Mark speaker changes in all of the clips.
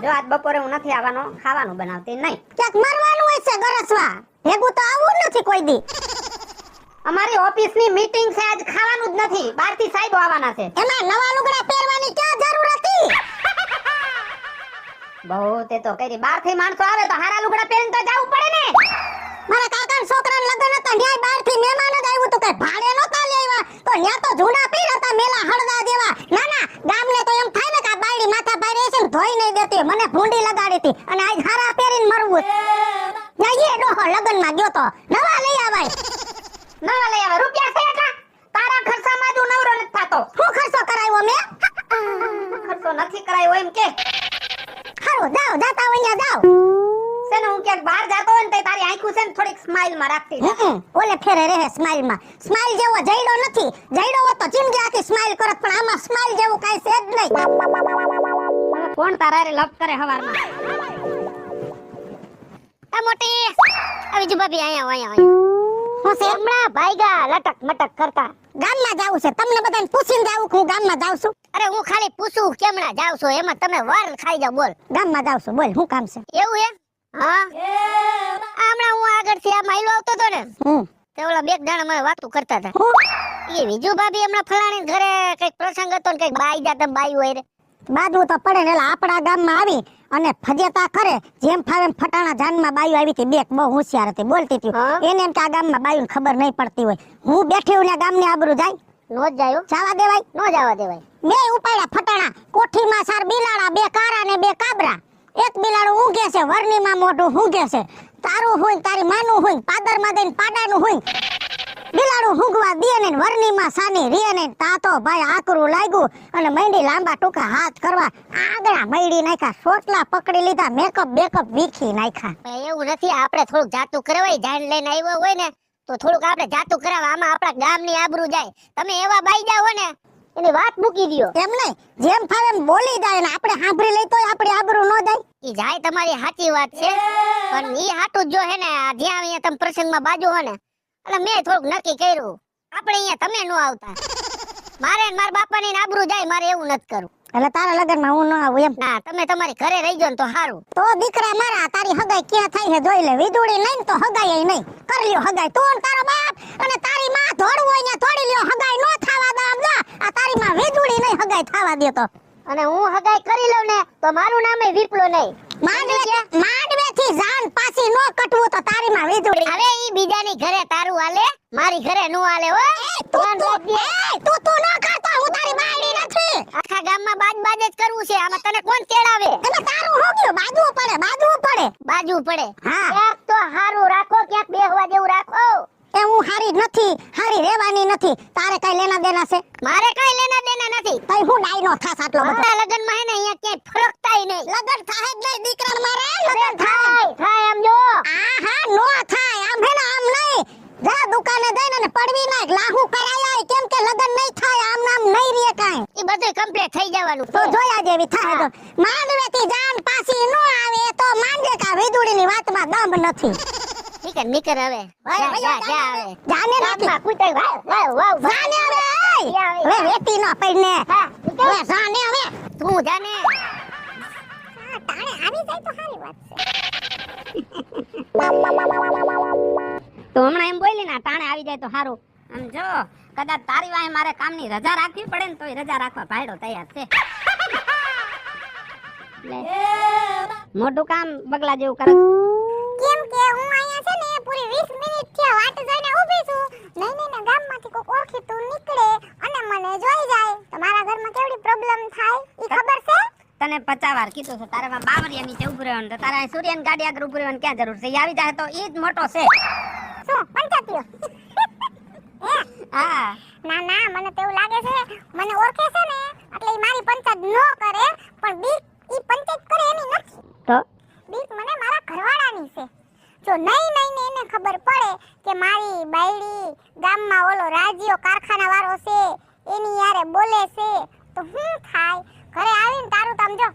Speaker 1: જો આજ બપોરે હું નથી આવવાનો ખાવાનું બનાવતી નહીં.
Speaker 2: ક્યાંક મરવાનું હોય છે ગરસવા. ભેગું તો આવું નથી કોઈ દી.
Speaker 1: અમારી ઓફિસની મીટિંગ છે આજ ખાવાનું જ નથી. બહારથી સાહેબ આવવાના છે.
Speaker 2: એમાં નવા લુગડા પહેરવાની ક્યાં જરૂર હતી?
Speaker 1: બહુ તે તો કરી. બહારથી માણસો આવે તો હારા લુગડા પહેરીને તો જવું પડે ને.
Speaker 2: મારા કાકાના છોકરાના લગ્ન હતા ન્યાય બહારથી મહેમાન જ આવ્યું તો કઈ ભાડે નહોતા લેવા તો ન્યા તો જૂના પીર હતા મેલા હળદા જેવા ના ના ગામને તો એમ થાય ને કે આ બાયડી માથા પાડે છે ને ધોઈ નહીં દેતી મને ભૂંડી લગાડી હતી અને આજ હારા પહેરીને મરવું જઈએ ડોહો લગ્નમાં ગયો તો નવા લઈ આવાય
Speaker 1: નવા લઈ આવે રૂપિયા છે એટલા. તારા ખર્ચામાં જ હું નવરો નથી થાતો.
Speaker 2: હું ખર્ચો કરાયો મે
Speaker 1: ખર્ચો નથી કરાયો એમ કે.
Speaker 2: હારો જાઓ જાતા હોય ન્યા જાઓ.
Speaker 1: છે હું ક્યાંક બહાર જાતો હોય ને તારી આંખું છે ને થોડીક સ્માઈલમાં રાખતી
Speaker 2: ઓલે ફેરે રહે સ્માઈલમાં સ્માઈલ જેવો જઈડો નથી. જઈડો હોત તો જિંદગી આખી સ્માઈલ કરત પણ આમાં સ્માઈલ જેવું કાઈ છે જ નહીં.
Speaker 1: કોણ તારા રે લપ કરે હવારમાં?
Speaker 2: આ મોટી આવી જો ભાભી આયા આયા અહીંયા આવો. હું છે ભાઈગા લટક મટક કરતા. ગામમાં જાવું છે. તમને બધાને પૂછીને જાવું કે હું ગામમાં જાઉં છું?
Speaker 3: અરે હું ખાલી પૂછું કેમણા જાવ છો? એમાં તમે વાર ખાઈ જાવ બોલ.
Speaker 2: ગામમાં જાવ છો. બોલ હું કામ છે?
Speaker 3: એવું એમ? હા. હમણાં હું આગળથી આ માઇલો આવતો હતો ને
Speaker 2: હમ
Speaker 3: તે ઓલા બે દાણા મને વાતું કરતા હતા. એ વિજુ ભાભી હમણાં ફલાણી ઘરે કંઈક પ્રસંગ હતો ને કંઈક બાઈ જાતા બાઈ હોય રે.
Speaker 2: બાજુ તો પડે ને એટલે આપણા ગામમાં આવી અને ફજેતા કરે. જેમ ફાવે એમ ફટાણા જાનમાં બાયું આવી હતી. બેક બહુ હોશિયાર હતી. બોલતી હતી. એને એમ કે આ ગામમાં બાયું ખબર નહીં પડતી હોય. હું બેઠી હું ને ગામની આબરૂ જાય.
Speaker 3: નો જ જાયો
Speaker 2: જવા દેવાય.
Speaker 3: નો જવા દેવાય.
Speaker 2: બે ઉપાડ્યા ફટાણા. કોઠીમાં સાર બિલાડા બે કારા ને બે કાબરા. એક બિલાડું ઊંઘે છે. વરણીમાં મોઢું ઊંઘે છે. તારું હોય તારી માનું હોય પાદરમાં દઈને પાડાનું હોય બિલાડું બિલાડું હુંગવા અને વરની માં સાની રી અને તાતો ભાઈ આકરું લાગ્યું અને મૈંડી લાંબા ટૂંકા હાથ કરવા આગળા મૈડી નાખ્યા સોટલા પકડી લીધા મેકઅપ બેકઅપ વીખી નાખ્યા.
Speaker 3: એવું નથી આપણે થોડુંક જાતું કરવાય જાણ લઈને આવ્યો હોય ને તો થોડુંક આપણે જાતું કરાવવા આમાં આપણા ગામની આબરૂ જાય. તમે એવા બાઈ જાઓ ને એની વાત મૂકી દયો.
Speaker 2: એમ નહીં જેમ ફાવે એમ બોલી જાય ને આપણે સાંભળી લઈ તોય આપણી આબરૂ ન જાય.
Speaker 3: ઈ જાય તમારી સાચી વાત છે પણ ઈ હાટું જ જો હે ને જ્યાં અહીંયા તમે પ્રસંગમાં બાજુ હો ને એટલે મેં થોડુંક નક્કી કર્યું. આપણે અહીંયા તમે નો આવતા. મારે ને મારા બાપાની આબરૂ જાય મારે એવું નથી કરવું.
Speaker 2: એટલે તારા લગ્નમાં હું ન આવું એમ.
Speaker 3: ના તમે તમારી ઘરે રહી જાઓ ને તો સારું
Speaker 2: તો દીકરા મારા તારી હગાઈ ક્યાં થાય છે જોઈ લે. વીજળી નહીં તો હગાઈ નહીં. કરી લ્યો હગાઈ. તું ને તારો બાપ અને તારી માં ધોડવું હોય ને થોડી લ્યો. હગાઈ નો થાવા દે આમ આ તારી માં વીજળી નહીં હગાઈ થાવા દે તો.
Speaker 3: અને હું હગાઈ કરી લઉં ને તો મારું નામે વિપલો નહીં.
Speaker 2: માંડવે માંડવે થી જાન પાછી નો કટવું તો તારી માં વીજળી.
Speaker 3: હવે ઈ બીજાની ઘરે તારું હાલે. મારી ઘરે નું આલે હો.
Speaker 2: તું તું તું ના ખાતા હું તારી બાયડી નથી.
Speaker 3: આખા ગામમાં બાજ બાજ જ કરવું છે. આમાં તને કોણ તેડાવે
Speaker 2: એટલે તારું હો ગયું બાજુ પડે બાજુ પડે.
Speaker 3: બાજુ પડે.
Speaker 2: હા.
Speaker 3: ક્યાંક તો હારું રાખો ક્યાંક બેહવા જેવું રાખો.
Speaker 2: એ હું હારી નથી હારી રહેવાની નથી. તારે કઈ લેના દેના છે?
Speaker 3: મારે કઈ લેના દેના નથી.
Speaker 2: તઈ હું ડાયનો થાસ આટલો બધો.
Speaker 3: મારા લગનમાં હે ને અહીંયા ક્યાંય ફરકતાય નહીં.
Speaker 2: લગન થાય જ નહીં દીકરા મારે લગન થાય.
Speaker 3: થાય આમ જો.
Speaker 2: આ હા નો થાય આમ હે ને આમ નહીં. જા દુકાને જઈને ને પડવી નાખ લાહુ કરાયા કેમ કે લગન નહીં થાય આમ નામ નહીં રે કાંઈ.
Speaker 3: ઈ બધું કમ્પ્લીટ થઈ જવાનું.
Speaker 2: તો જોયા જેવી થાય તો. માંડવે થી જાન પાછી નો આવે તો માંડે કા વીજળી ની વાતમાં દમ નથી.
Speaker 3: નીકળ નીકળ હવે. જા જા જા હવે.
Speaker 2: જાને નથી.
Speaker 3: કૂતરાય વાવ વાવ વાવ.
Speaker 2: જાને હવે હવે વેતી નો પડને. હવે જાને હવે.
Speaker 3: તું જાને.
Speaker 2: તાણે આવી જાય તો સારી વાત
Speaker 1: તો હમણાં એમ બોલી ના તાણે આવી જાય તો સારું આમ જો કદાચ તારી વાંહે મારે કામની રજા રાખવી પડે ને તોય રજા રાખવા ભાઈડો તૈયાર છે. મોટું કામ બગલા જેવું કરે.
Speaker 2: કેમ કે હું અહીંયા છે ને પૂરી 20 મિનિટથી વાટ જોઈને ઊભી છું. નહીં નહીં ને ગામમાંથી કોક ઓળખીતું નીકળે અને મને જોઈ જાય. તો મારા ઘરમાં કેવડી પ્રોબ્લેમ થાય? ઈ ખબર છે?
Speaker 1: તને પચાસ વાર કીધું છે તારે માં બાવરિયા નીચે ઉભું રહેવાનું. તારે સૂર્યન ગાડી આગળ ઉભું રહેવાનું ક્યાં જરૂર છે? આવી જાય તો ઈ જ મોટો છે
Speaker 2: શું પંચાયતીઓ
Speaker 1: હા
Speaker 2: ના ના મને તો એવું લાગે છે મને ઓળખે છે ને એટલે ઈ મારી પંચાયત નો કરે પણ બીક ઈ પંચાયત કરે એની નથી.
Speaker 1: તો?
Speaker 2: બીક મને મારા ઘરવાળાની છે. જો નહીં નહીં ને એને ખબર પડે કે મારી બાયડી ગામમાં ઓલો રાજીઓ કારખાના વાળો છે એની યારે બોલે છે તો હું થાય? ઘરે આવીને તારું તમ જો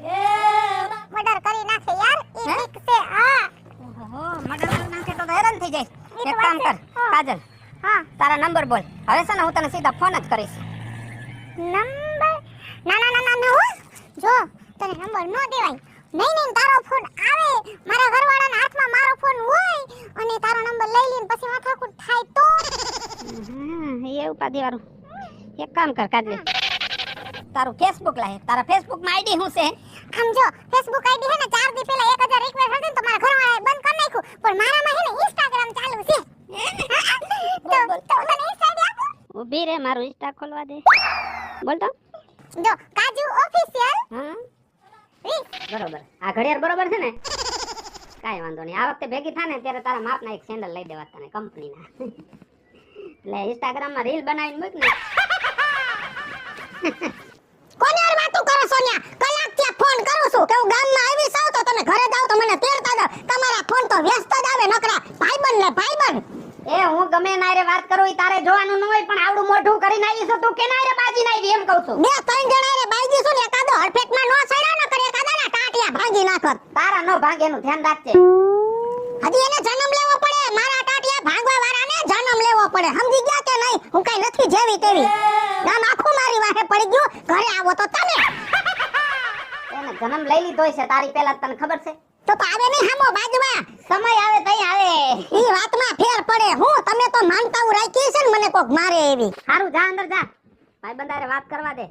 Speaker 2: મર્ડર કરી નાખે યાર. ઈ બીક છે હા.
Speaker 1: ઓહો મર્ડર કરી નાખે તો હેરાન થઈ જાય. એક કામ કર કાજલ
Speaker 2: હા.
Speaker 1: તારા નંબર બોલ. હવે છે ને હું તને સીધા ફોન જ કરીશ.
Speaker 2: નંબર? ના ના ના હો જો તને નંબર ન દેવાય. નહીં નહીં તારો ફોન આવે. મારા ઘરવાળાના હાથમાં મારો ફોન હોય અને તારો નંબર લઈ લઈને પછી માથાકૂટ થાય તો?
Speaker 1: હા, એ ઉપાધિ વાળું. એક કામ કર કાજલી તારું ફેસબુક લાય. તારા ફેસબુકમાં આઈડી શું છે?
Speaker 2: આમ જો ફેસબુક આઈડી હે ને ચાર દી પહેલા 1000 રિક્વેસ્ટ હતી ને તો મારા ઘરવાળાએ બંધ કરી નાખ્યું. પણ મારામાં હે ને ઇન્સ્ટાગ્રામ ચાલુ છે. તો તો મને ઇન્સ્ટા આપો.
Speaker 1: ઊભી રે મારું ઇન્સ્ટા ખોલવા દે. બોલ તો.
Speaker 2: જો
Speaker 1: બરોબર. આ ઘડિયાળ બરોબર છે ને? કાંઈ વાંધો નહીં. આ વખતે ભેગી થાય ને ત્યારે તારા માપના એક સેન્ડલ લઈ દેવા તને કંપનીના. એટલે ઇન્સ્ટાગ્રામમાં રીલ બનાવીને મૂક ને.
Speaker 2: કોની હારે વાતો કરો સોનિયા? કલાક ત્યાં ફોન કરું છું. કે હું ગામમાં આવી સાવ તો તમે ઘરે જાવ તો મને તેડતા જાવ તમારા ફોન તો વ્યસ્ત જ આવે નકરા. ભાઈબંધ ને ભાઈબંધ.
Speaker 1: એ હું ગમે ના રે વાત કરું તારે જોવાનું ન હોય પણ આવડું મોઢું કરીને આવી છું તું કેના રે બાજી ના એમ કહું છું.
Speaker 2: બે ત્રણ જણા રે બાજી છું ને એકાદો હરફેટમાં નો સડ્યો ન કરે એકાદાના ટાટિયા નાખત
Speaker 1: તારા નો ભાગ એનું ધ્યાન રાખજે.
Speaker 2: હજી એને જન્મ લેવો પડે. મારા ટાટિયા ભાંગવા વાળાને જન્મ લેવો પડે. સમજી ગયા કે નહીં? હું કઈ નથી જેવી તેવી. ગામ આખું મારી વાહે પડી ગયું. ઘરે આવો તો તમે.
Speaker 1: એને જન્મ લઈ લીધો છે તારી પહેલા તને ખબર છે.
Speaker 2: તો તો આવે નહીં હામો બાજુમાં.
Speaker 1: સમય આવે તઈ આવે.
Speaker 2: ઈ વાતમાં ફેર પડે. હું તમે તો માનતાઓ રાખી છે ને મને કોક મારે એવી.
Speaker 1: સારું જા અંદર જા. ભાઈ બંધારે વાત કરવા દે.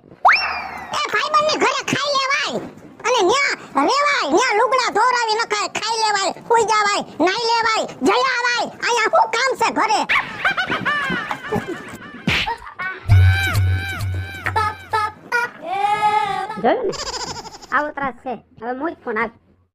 Speaker 2: એ ભાઈબંધને ઘરે ખાઈ લેવાય. અને ન્યા, રેવાય, ન્યા લુગડા ધોરાવી નખાય ખાઈ લેવાય, સુઈ જવાય, નાઈ લેવાય જઈ આવાય. અહીંયા શું કામ છે ઘરે?
Speaker 1: આવો ત્રાસ છે. હવે મુજ ફોન આવ.